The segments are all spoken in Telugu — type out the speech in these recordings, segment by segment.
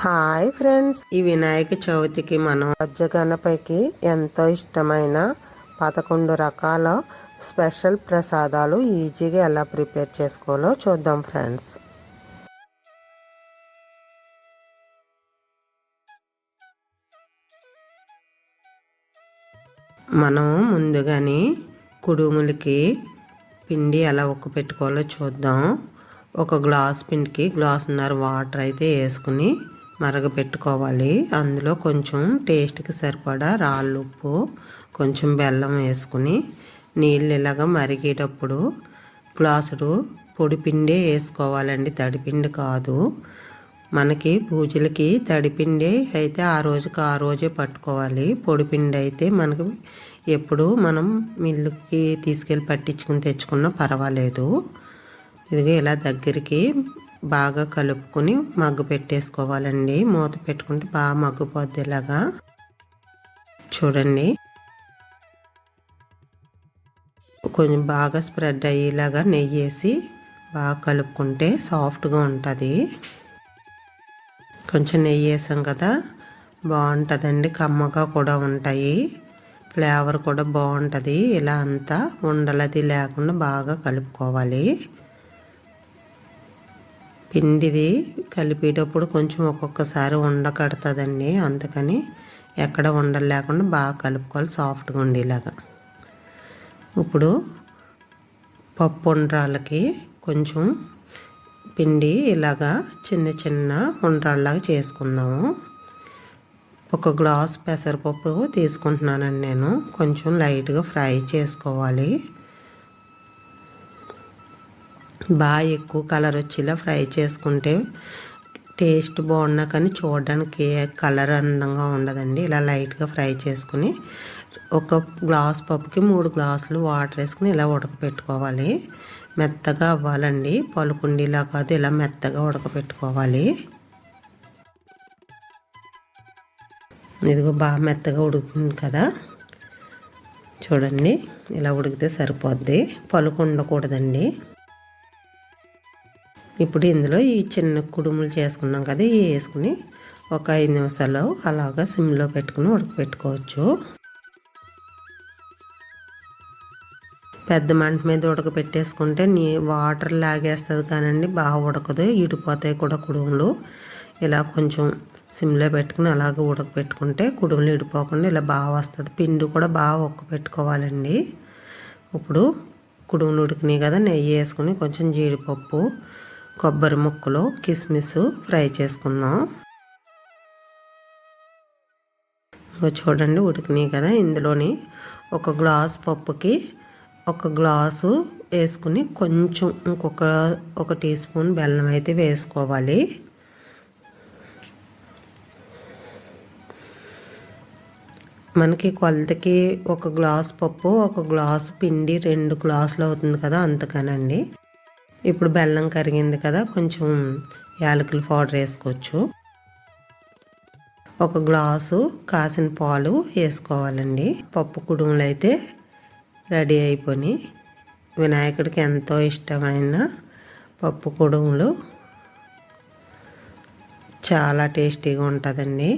హాయ్ ఫ్రెండ్స్ ఈ వినాయక చవితికి మనం గణపతికి ఎంతో ఇష్టమైన పదకొండు రకాల స్పెషల్ ప్రసాదాలు ఈజీగా ఎలా ప్రిపేర్ చేసుకోవాలో చూద్దాం ఫ్రెండ్స్. మనం ముందుగానే కుడుములకి పిండి ఎలా ఉక్కు పెట్టుకోవాలో చూద్దాం. ఒక గ్లాస్ పిండికి గ్లాసున్నర వాటర్ అయితే వేసుకుని మరగపెట్టుకోవాలి. అందులో కొంచెం టేస్ట్కి సరిపడా రాళ్ళు ఉప్పు కొంచెం బెల్లం వేసుకుని నీళ్ళు ఇలాగ మరిగేటప్పుడు గ్లాసుడు పొడిపిండే వేసుకోవాలండి. తడిపిండి కాదు. మనకి పూజలకి తడిపిండి అయితే ఆ రోజుకి ఆ రోజే పట్టుకోవాలి. పొడిపిండి అయితే మనకి ఎప్పుడు మనం మిల్లుకి తీసుకెళ్ళి పట్టించుకుని తెచ్చుకున్నా పర్వాలేదు. ఇదిగో ఇలా దగ్గరికి బాగా కలుపుకొని మగ్గు పెట్టేసుకోవాలండి. మూత పెట్టుకుంటే బాగా మగ్గుపోద్ది ఇలాగా చూడండి. కొంచెం బాగా స్ప్రెడ్ అయ్యేలాగా నెయ్యి వేసి బాగా కలుపుకుంటే సాఫ్ట్గా ఉంటుంది. కొంచెం నెయ్యి వేసాం కదా బాగుంటుందండి. కమ్మగా కూడా ఉంటాయి. ఫ్లేవర్ కూడా బాగుంటుంది. ఇలా అంతా ఉండలది లేకుండా బాగా కలుపుకోవాలి. పిండిది కలిపేటప్పుడు కొంచెం ఒక్కొక్కసారి ఉండ కడుతుందండి. అందుకని ఎక్కడ ఉండలు లేకుండా బాగా కలుపుకోవాలి సాఫ్ట్గా ఉండేలాగా. ఇప్పుడు పప్పు ఉండ్రాలకి కొంచెం పిండి ఇలాగా చిన్న చిన్న ఉండ్రాళ్ళలాగా చేసుకుందాము. ఒక గ్లాస్ పెసరపప్పు తీసుకుంటున్నానండి నేను. కొంచెం లైట్గా ఫ్రై చేసుకోవాలి. బాగా ఎక్కువ కలర్ వచ్చేలా ఫ్రై చేసుకుంటే టేస్ట్ బాగున్నా కానీ చూడడానికి కలర్ అందంగా ఉండదండి. ఇలా లైట్గా ఫ్రై చేసుకుని ఒక గ్లాస్ పప్పుకి మూడు గ్లాసులు వాటర్ వేసుకుని ఇలా ఉడకపెట్టుకోవాలి. మెత్తగా అవ్వాలండి. పలుకుండిలా కాదు ఇలా మెత్తగా ఉడకపెట్టుకోవాలి. ఇదిగో బాగా మెత్తగా ఉడుకుతుంది కదా. చూడండి ఇలా ఉడికితే సరిపోద్ది. పలుకు ఉండకూడదండి ఇప్పుడు ఇందులో ఈ చిన్న కుడుములు చేసుకున్నాం కదా ఇవి వేసుకుని ఒక ఐదు నిమిషాలు అలాగా సిమ్లో పెట్టుకుని ఉడకపెట్టుకోవచ్చు. పెద్ద మంట మీద ఉడకపెట్టేసుకుంటే నీ వాటర్ లాగేస్తుంది కానండి బాగా ఉడకదు ఇడిపోతాయి కూడా కుడుములు. ఇలా కొంచెం సిమ్లో పెట్టుకుని అలాగే ఉడకపెట్టుకుంటే కుడుములు ఇడిపోకుండా ఇలా బాగా వస్తుంది. పిండి కూడా బాగా ఉక్క పెట్టుకోవాలండి. ఇప్పుడు కుడుములు ఉడికినాయి కదా నెయ్యి వేసుకుని కొంచెం జీడిపప్పు కొబ్బరి ముక్కలు కిస్మిస్ ఫ్రై చేసుకుందాం. చూడండి ఉడికినాయి కదా. ఇందులోని ఒక గ్లాస్ పప్పుకి ఒక గ్లాసు వేసుకుని కొంచెం ఇంకొక ఒక టీ స్పూన్ బెల్లం అయితే వేసుకోవాలి. మనకి కొలతకి ఒక గ్లాస్ పప్పు ఒక గ్లాసు పిండి రెండు గ్లాసులు అవుతుంది కదా అంతకనండి. ఇప్పుడు బెల్లం కరిగింది కదా కొంచెం యాలకుల పౌడర్ వేసుకోవచ్చు. ఒక గ్లాసు కాసిన పాలు వేసుకోవాలండి. పప్పు కుడుములు అయితే రెడీ అయిపోయి వినాయకుడికి ఎంతో ఇష్టమైన పప్పు కుడుములు చాలా టేస్టీగా ఉంటుందండి.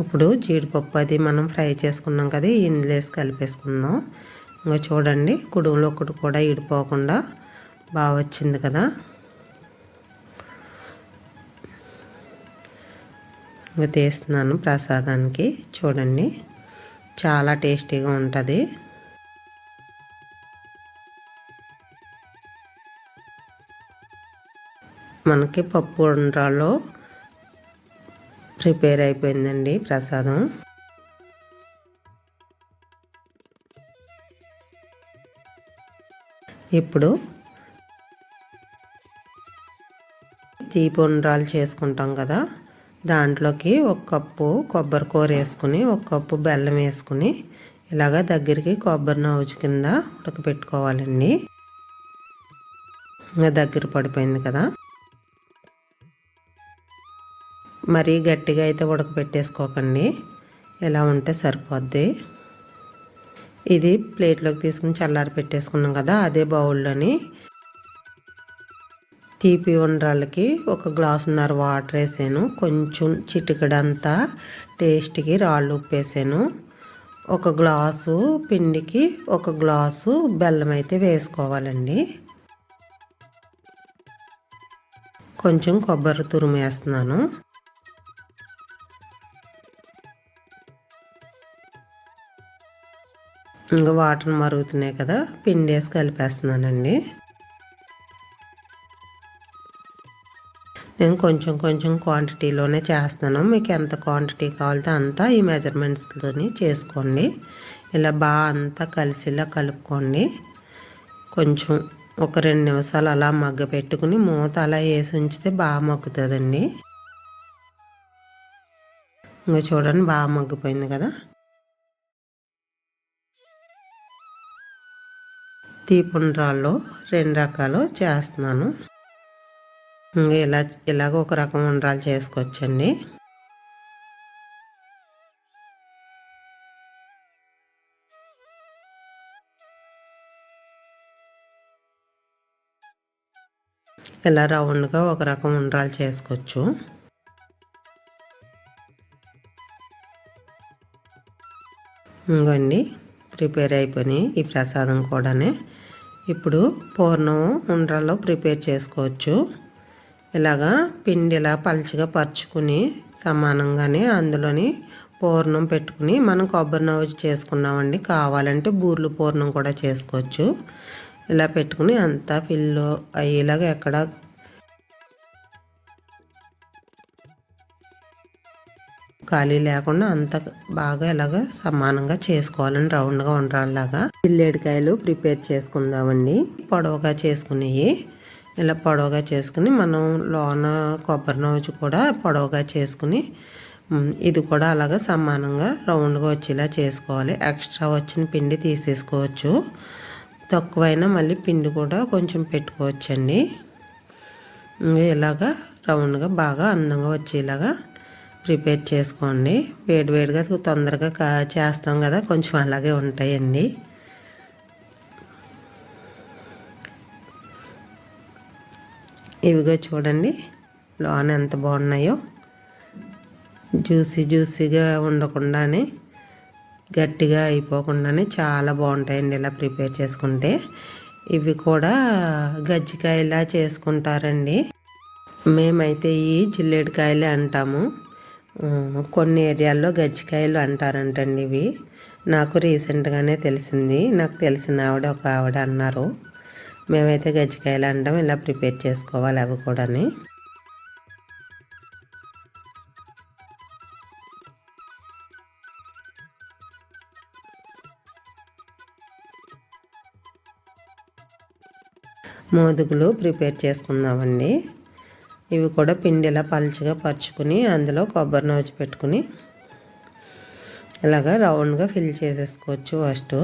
ఇప్పుడు జీడిపప్పు అది మనం ఫ్రై చేసుకున్నాం కదా ఇందులో వేసి కలిపేసుకుందాం. ఇంకా చూడండి కుడుములో ఒకటి కూడా ఇడిపోకుండా బాగా వచ్చింది కదా. ఇంకా తీస్తున్నాను ప్రసాదానికి చూడండి చాలా టేస్టీగా ఉంటుంది. మనకి పప్పు ఉండ్రాలో ప్రిపేర్ అయిపోయిందండి ప్రసాదం. ఇప్పుడు తీపి ఉండ్రాలు చేసుకుంటాం కదా దాంట్లోకి ఒక కప్పు కొబ్బరి కూర వేసుకుని ఒక కప్పు బెల్లం వేసుకుని ఇలాగ దగ్గరికి కొబ్బరి నవ్వుచు కింద ఉడకపెట్టుకోవాలండి. ఇంకా దగ్గర పడిపోయింది కదా. మరీ గట్టిగా అయితే ఉడకపెట్టేసుకోకండి. ఇలా ఉంటే సరిపోద్ది. ఇది ప్లేట్లోకి తీసుకుని చల్లారి పెట్టేసుకున్నాం కదా అదే బౌల్లోని తీపి ఉండ్రాళ్ళకి ఒక గ్లాసున్నర వాటర్ వేసాను. కొంచెం చిటికడంతా టేస్ట్కి రాళ్ళు ఉప్పు వేసాను ఒక గ్లాసు పిండికి ఒక గ్లాసు బెల్లం అయితే వేసుకోవాలండి. కొంచెం కొబ్బరి తురుము వేస్తున్నాను. ఇంకా వాటర్ మరుగుతున్నాయి కదా పిండి వేసి కలిపేస్తున్నానండి. నేను కొంచెం కొంచెం క్వాంటిటీలోనే చేస్తాను మీకు ఎంత క్వాంటిటీ కావాలంటే అంతా ఈ మెజర్మెంట్స్తోని చేసుకోండి. ఇలా బాగా అంతా కలిసిలా కలుపుకోండి. కొంచెం ఒక రెండు నిమిషాలు అలా మగ్గ పెట్టుకుని మూత అలా వేసి ఉంచితే బాగా మగ్గుతుందండి. ఇంకా చూడండి బాగా మగ్గిపోయింది కదా. తీపుండ్రాల్లో రెండు రకాలు చేస్తున్నాను. ఇంకా ఇలా ఇలాగ ఒక రకం ఉండ్రాలు చేసుకోవచ్చండి. ఇలా రౌండ్గా ఒక రకం ఉండ్రాలు చేసుకోవచ్చు. ఇంకోండి ప్రిపేర్ అయిపోయినాయి ఈ ప్రసాదం కూడానే. ఇప్పుడు పూర్ణం ఉండ్రల్లో ప్రిపేర్ చేసుకోవచ్చు. ఇలాగా పిండి ఇలా పలుచగా పరుచుకుని సమానంగానే అందులోని పూర్ణం పెట్టుకుని మనం కొబ్బరి నవ్వు చేసుకున్నామండి. కావాలంటే బూర్లు పూర్ణం కూడా చేసుకోవచ్చు. ఇలా పెట్టుకుని అంతా పిల్లు అయ్యేలాగా ఎక్కడ ఖాళీ లేకుండా అంత బాగా ఇలాగ సమానంగా చేసుకోవాలని రౌండ్గా ఉండడంలాగా జిల్లేడికాయలు ప్రిపేర్ చేసుకుందామండి. పొడవుగా చేసుకునేవి ఇలా పొడవుగా చేసుకుని మనం లోన కొబ్బరి నోజు కూడా పొడవుగా చేసుకుని ఇది కూడా అలాగ సమానంగా రౌండ్గా వచ్చేలా చేసుకోవాలి. ఎక్స్ట్రా వచ్చిన పిండి తీసేసుకోవచ్చు. తక్కువైనా మళ్ళీ పిండి కూడా కొంచెం పెట్టుకోవచ్చండి. ఇలాగా రౌండ్గా బాగా అందంగా వచ్చేలాగా ప్రిపేర్ చేసుకోండి. వేడివేడిగా తొందరగా కా చేస్తాం కదా కొంచెం అలాగే ఉంటాయండి. ఇవిగో చూడండి లోన ఎంత బాగున్నాయో. జ్యూసీ జ్యూసీగా ఉండకుండానే గట్టిగా అయిపోకుండానే చాలా బాగుంటాయండి ఇలా ప్రిపేర్ చేసుకుంటే. ఇవి కూడా గజ్జికాయలా చేసుకుంటారండి. మేమైతే ఈ జిల్లేడికాయలే అంటాము. కొన్ని ఏరియాల్లో గజ్జికాయలు అంటారంటండి ఇవి. నాకు రీసెంట్గానే తెలిసింది. నాకు తెలిసిన ఆవిడ ఒక ఆవిడ అన్నారు. మేమైతే గజ్జికాయలు అంటాం ఇలా ప్రిపేర్ చేసుకోవాలి అవి కూడాని. మోదుగులు ప్రిపేర్ చేసుకుందామండి. ఇవి కూడా పిండిలా పలుచగా పరుచుకుని అందులో కొబ్బరి నోచి పెట్టుకుని ఇలాగా రౌండ్గా ఫిల్ చేసేసుకోవచ్చు ఫస్ట్.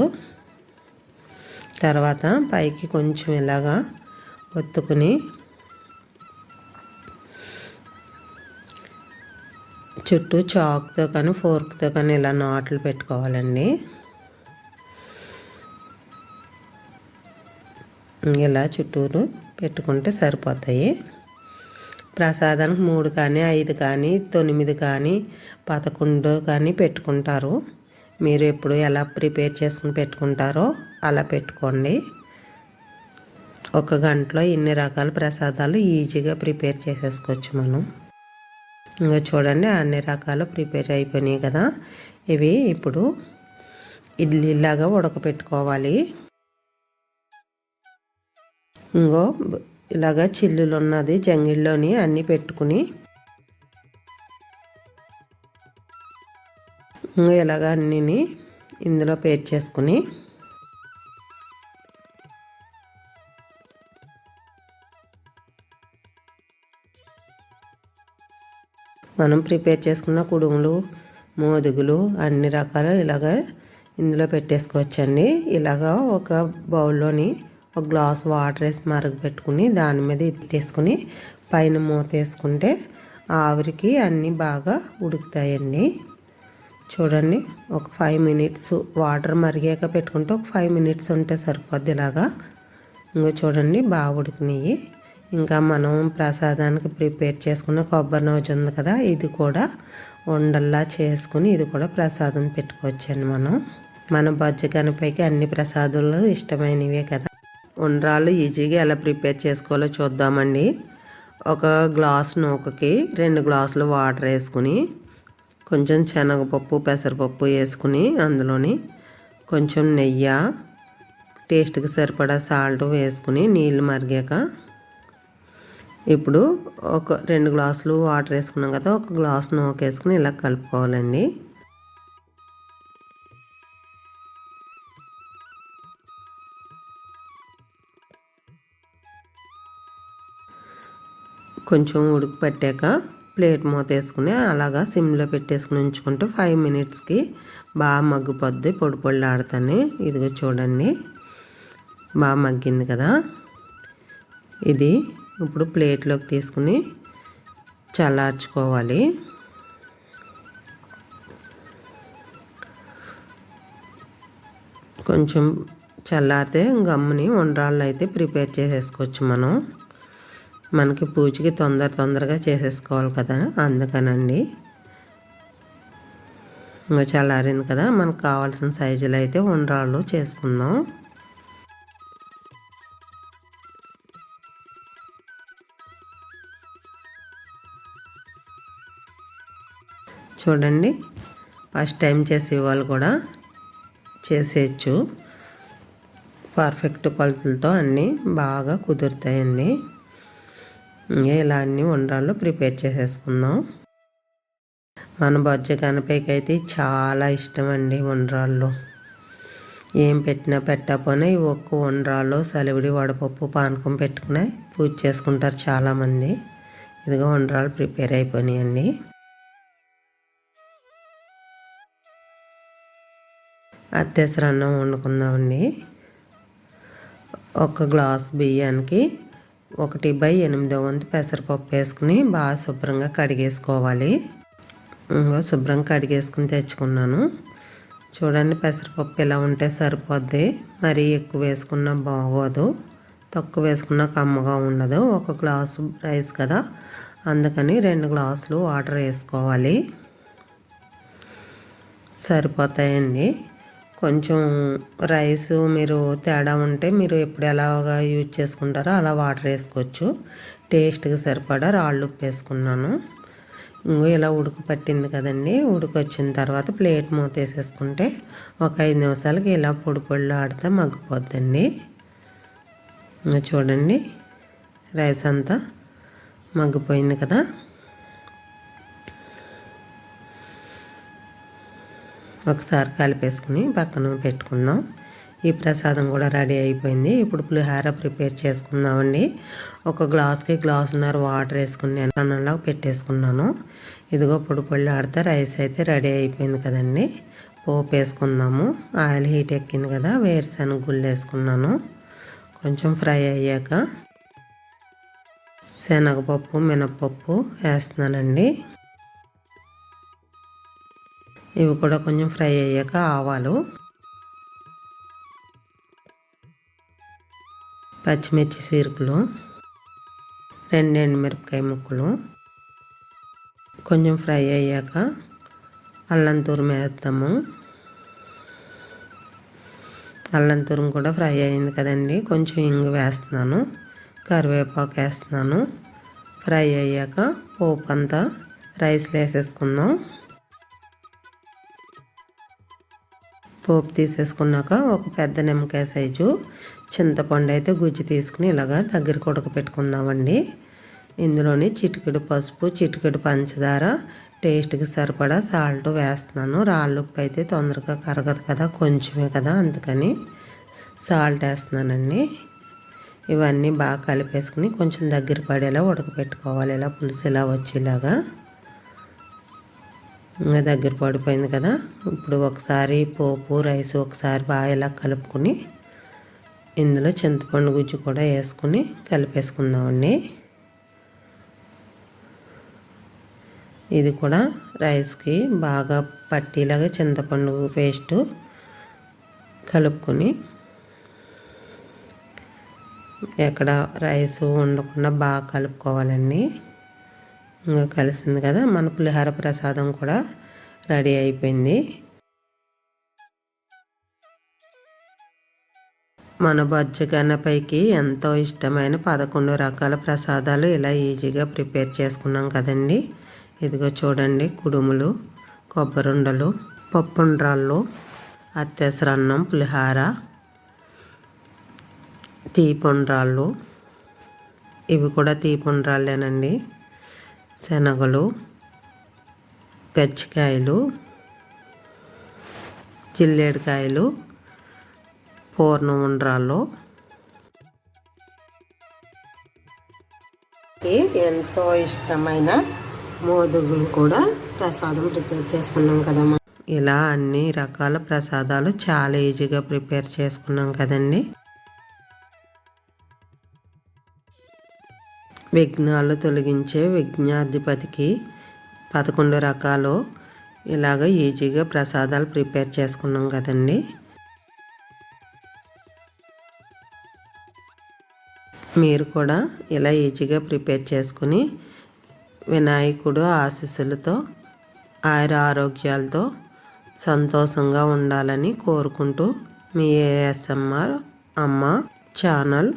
తర్వాత పైకి కొంచెం ఇలాగా ఒత్తుకుని చుట్టూ చాక్తో కానీ ఫోర్క్తో కానీ ఇలా నాట్లు పెట్టుకోవాలండి. ఇలా చుట్టూరు పెట్టుకుంటే సరిపోతాయి. ప్రసాదానికి మూడు కానీ ఐదు కానీ తొమ్మిది కానీ పదకొండు కానీ పెట్టుకుంటారు. మీరు ఎప్పుడు ఎలా ప్రిపేర్ చేసుకుని పెట్టుకుంటారో అలా పెట్టుకోండి. ఒక గంటలో ఇన్ని రకాల ప్రసాదాలు ఈజీగా ప్రిపేర్ చేసేసుకోవచ్చు మనం. ఇంకా చూడండి అన్ని రకాలు ప్రిపేర్ అయిపోయినాయి కదా. ఇవి ఇప్పుడు ఇడ్లీలాగా ఉడకపెట్టుకోవాలి. ఇంకో ఇలాగా చిల్లులు ఉన్నది జంగిల్లోని అన్నీ పెట్టుకుని ఇలాగ అన్నీ ఇందులో పేర్చేసుకుని మనం ప్రిపేర్ చేసుకున్న కుడుములు మోదుగులు అన్ని రకాలు ఇలాగ ఇందులో పెట్టేసుకోవచ్చండి. ఇలాగ ఒక బౌల్లోని ఒక గ్లాస్ వాటర్ వేసి మరగపెట్టుకుని దాని మీద ఇట్టేసుకుని పైన మూత వేసుకుంటే ఆవిరికి అన్నీ బాగా ఉడుకుతాయండి. చూడండి ఒక ఫైవ్ మినిట్స్ వాటర్ మరిగాక పెట్టుకుంటే ఒక ఫైవ్ మినిట్స్ ఉంటే సరిపోద్ది ఇలాగా. ఇంకో చూడండి బాగా ఉడికినాయి. ఇంకా మనం ప్రసాదానికి ప్రిపేర్ చేసుకున్న కొబ్బరి నోజు ఉంది కదా ఇది కూడా ఉండల్లా చేసుకుని ఇది కూడా ప్రసాదం పెట్టుకోవచ్చండి మనం. మన బజ్జ కనిపైకి అన్ని ప్రసాదాలు ఇష్టమైనవే కదా. ఉండ్రాళ్ళు ఈజీగా ఎలా ప్రిపేర్ చేసుకోవాలో చూద్దామండి. ఒక గ్లాస్ నూకకి రెండు గ్లాసులు వాటర్ వేసుకుని కొంచెం శనగపప్పు పెసరపప్పు వేసుకుని అందులోని కొంచెం నెయ్యి టేస్ట్కి సరిపడా సాల్ట్ వేసుకుని నీళ్ళు మరిగాక ఇప్పుడు ఒక రెండు గ్లాసులు వాటర్ వేసుకున్నాం కదా ఒక గ్లాస్ నూక వేసుకుని ఇలా కలుపుకోవాలండి. కొంచెం ఉడకపెట్టాక ప్లేట్ మూత వేసుకుని అలాగా సిమ్లో పెట్టేసుకుని ఉంచుకుంటే ఫైవ్ మినిట్స్కి బాగా మగ్గిపోద్ది. పొడి పొడి ఆడుతాను ఇదిగో చూడండి. బాగా మగ్గింది కదా. ఇది ఇప్పుడు ప్లేట్లోకి తీసుకుని చల్లార్చుకోవాలి. కొంచెం చల్లారితే గమ్ముని వండ్రాళ్ళు అయితే ప్రిపేర్ చేసేసుకోవచ్చు మనం. మనకి పూజకి తొందర తొందరగా చేసేసుకోవాలి కదా అందుకనండి. ఇంకా చల్లారింది కదా మనకు కావాల్సిన సైజులు అయితే ఉండ్రాళ్ళు చేసుకుందాం. చూడండి ఫస్ట్ టైం చేసే వాళ్ళు కూడా చేసేయచ్చు. పర్ఫెక్ట్ కొలతలతో అన్నీ బాగా కుదురుతాయండి. ఇలా అన్నీ ఉండ్రాళ్ళు ప్రిపేర్ చేసేసుకుందాం. మన బొజ్జ కనపైకి అయితే చాలా ఇష్టం అండి ఉండ్రాళ్ళు. ఏం పెట్టినా పెట్టకపోయినా ఈ ఒక్క ఉండ్రాళ్ళు సలివిడి వడపప్పు పానకం పెట్టుకుని పూజ చేసుకుంటారు చాలామంది. ఇదిగో ఉండ్రాళ్ళు ప్రిపేర్ అయిపోయినాయండి. అత్యసర అన్నం వండుకుందామండి. ఒక గ్లాస్ బియ్యానికి ఒకటి బై ఎనిమిదో వంతు పెసరపప్పు వేసుకుని బాగా శుభ్రంగా కడిగేసుకోవాలి. ఇంకా శుభ్రంగా కడిగేసుకుని తెచ్చుకున్నాను. చూడండి పెసరపప్పు ఇలా ఉంటే సరిపోద్ది. మరీ ఎక్కువ వేసుకున్నా బాగోదు. తక్కువ వేసుకున్నా కమ్మగా ఉండదు. ఒక గ్లాసు రైస్ కదా. అందుకని రెండు గ్లాసులు వాటర్ వేసుకోవాలి. సరిపోతాయండి. కొంచెం రైస్ మీరు తేడా ఉంటే మీరు ఎప్పుడు ఎలాగా యూజ్ చేసుకుంటారో అలా వాటర్ వేసుకోవచ్చు. టేస్ట్కి సరిపడా రాళ్ళు ఉప్పు వేసుకున్నాను ఇంకో ఇలా ఉడుకు పట్టింది కదండి. ఉడుకు వచ్చిన తర్వాత ప్లేట్ మూత వేసేసుకుంటే ఒక ఐదు నిమిషాలకి ఇలా పొడి పొడిలో ఆడితే మగ్గిపోద్దండి. చూడండి. రైస్ అంతా మగ్గిపోయింది కదా. ఒకసారి కలిపేసుకుని పక్కన పెట్టుకుందాం. ఈ ప్రసాదం కూడా రెడీ అయిపోయింది. ఇప్పుడు పులిహార ప్రిపేర్ చేసుకుందామండి. ఒక గ్లాస్కి గ్లాసున్నర వాటర్ వేసుకుని నేను అన్నంలో పెట్టేసుకున్నాను. ఇదిగో పొడి పొళ్ళు ఆడితే రైస్ అయితే రెడీ అయిపోయింది కదండి. పోపు వేసుకుందాము. ఆయిల్ హీట్ ఎక్కింది కదా వేరుశనగ గుళ్ళు వేసుకున్నాను. కొంచెం ఫ్రై అయ్యాక శనగపప్పు మినపప్పు వేస్తున్నానండి. ఇవి కూడా కొంచెం ఫ్రై అయ్యాక ఆవాలు పచ్చిమిర్చి సీరుకులు రెండు ఎండుమిరపకాయ ముక్కలు కొంచెం ఫ్రై అయ్యాక అల్లం తురుము వేస్తాము అల్లం తురుము కూడా ఫ్రై అయింది కదండి కొంచెం ఇంగు వేస్తున్నాను కరివేపాకు వేస్తున్నాను. ఫ్రై అయ్యాక పోపు అంతా రైస్లో వేసేసుకుందాం. పోపు తీసేసుకున్నాక ఒక పెద్ద నిమ్మకాయ సైజు చింతపండు అయితే గుజ్జు తీసుకుని ఇలాగా దగ్గరికి ఉడకపెట్టుకుందామండి ఇందులోని చిటికెడు పసుపు చిటికెడు పంచదార టేస్ట్కి సరిపడా సాల్ట్ వేస్తున్నాను. రాళ్ళు ఉప్పు అయితే తొందరగా కరగదు కదా కొంచెమే కదా అందుకని సాల్ట్ వేస్తున్నానండి. ఇవన్నీ బాగా కలిపేసుకుని కొంచెం దగ్గర పడేలా ఉడకపెట్టుకోవాలి ఇలా పులుసు ఇలా వచ్చేలాగా. దగ్గర పడిపోయింది కదా. ఇప్పుడు ఒకసారి పోపు రైస్ ఒకసారి బాగా ఇలా కలుపుకొని ఇందులో చింతపండు గుజ్జు కూడా వేసుకుని కలిపేసుకుందామండి. ఇది కూడా రైస్కి బాగా పట్టీలాగా చింతపండు పేస్టు కలుపుకొని ఎక్కడ రైస్ ఉండకుండా బాగా కలుపుకోవాలండి. ఇంకా కలిసింది కదా. మన పులిహార ప్రసాదం కూడా రెడీ అయిపోయింది. మన బొజ్జగన్నపైకి ఎంతో ఇష్టమైన పదకొండు రకాల ప్రసాదాలు ఇలా ఈజీగా ప్రిపేర్ చేసుకున్నాం కదండి. ఇదిగో చూడండి కుడుములు కొబ్బరుండలు పప్పుండ్రాళ్ళు అత్యసరన్నం పులిహార తీపుండ్రాళ్ళు. ఇవి కూడా తీపుండ్రాళ్ళేనండి. శనగలు గచ్చికాయలు జిల్లేడుకాయలు పూర్ణ ఉండ్రాళ్ళు ఎంతో ఇష్టమైన మోదుగులు కూడా ప్రసాదం ప్రిపేర్ చేసుకున్నాం కదమ్మా. ఇలా అన్ని రకాల ప్రసాదాలు చాలా ఈజీగా ప్రిపేర్ చేసుకున్నాం కదండి. విఘ్నాలు తొలగించే విఘ్నాధిపతికి పదకొండు రకాలు. ఇలాగ ఈజీగా ప్రసాదాలు ప్రిపేర్ చేసుకున్నాం కదండి. మీరు కూడా ఇలా ఈజీగా ప్రిపేర్ చేసుకుని వినాయకుడు ఆశీస్సులతో ఆయుర ఆరోగ్యాలతో సంతోషంగా ఉండాలని కోరుకుంటూ మీ ఏఎస్ఎంఆర్ అమ్మ ఛానల్